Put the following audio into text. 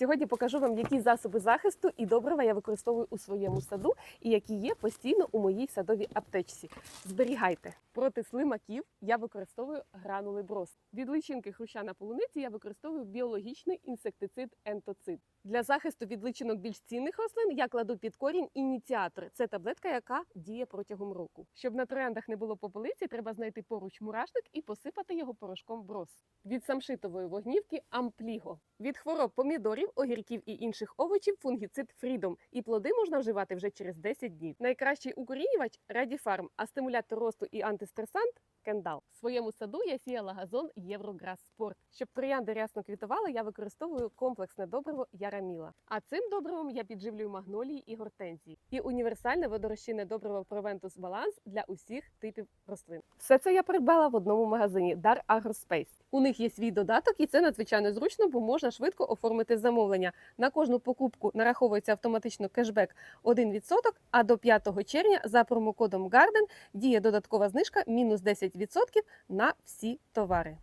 Сьогодні покажу вам, які засоби захисту і добрива я використовую у своєму саду і які є постійно у моїй садовій аптечці. Зберігайте проти слимаків. Я використовую гранули брос. Від личинки хруща на полуниці я використовую біологічний інсектицид ентоцид. Для захисту від личинок більш цінних рослин я кладу під корінь ініціатор. Це таблетка, яка діє протягом року. Щоб на трояндах не було попелиці, треба знайти поруч мурашник і посипати його порошком брос. Від самшитової вогнівки ампліго. Від хвороб помідорів, огірків і інших овочів фунгіцид Фрідом. І плоди можна вживати вже через 10 днів. Найкращий укорінювач Радіфарм, а стимулятор росту і антистресант Кендал. В своєму саду я сіяла газон Єврограс Спорт. Щоб троянди рясно квітували, я використовую комплексне добриво Яраміла. А цим добривом я підживлюю магнолії і гортензії. І універсальне водорозчинне добриво Провентус Баланс для усіх типів рослин. Все це я придбала в одному магазині Dar AgroSpace. У них є свій додаток, і це надзвичайно зручно, бо можна швидко оформити замовлення. На кожну покупку нараховується автоматично кешбек 1%, а до 5 червня за промокодом GARDEN діє додаткова знижка мінус 10% на всі товари.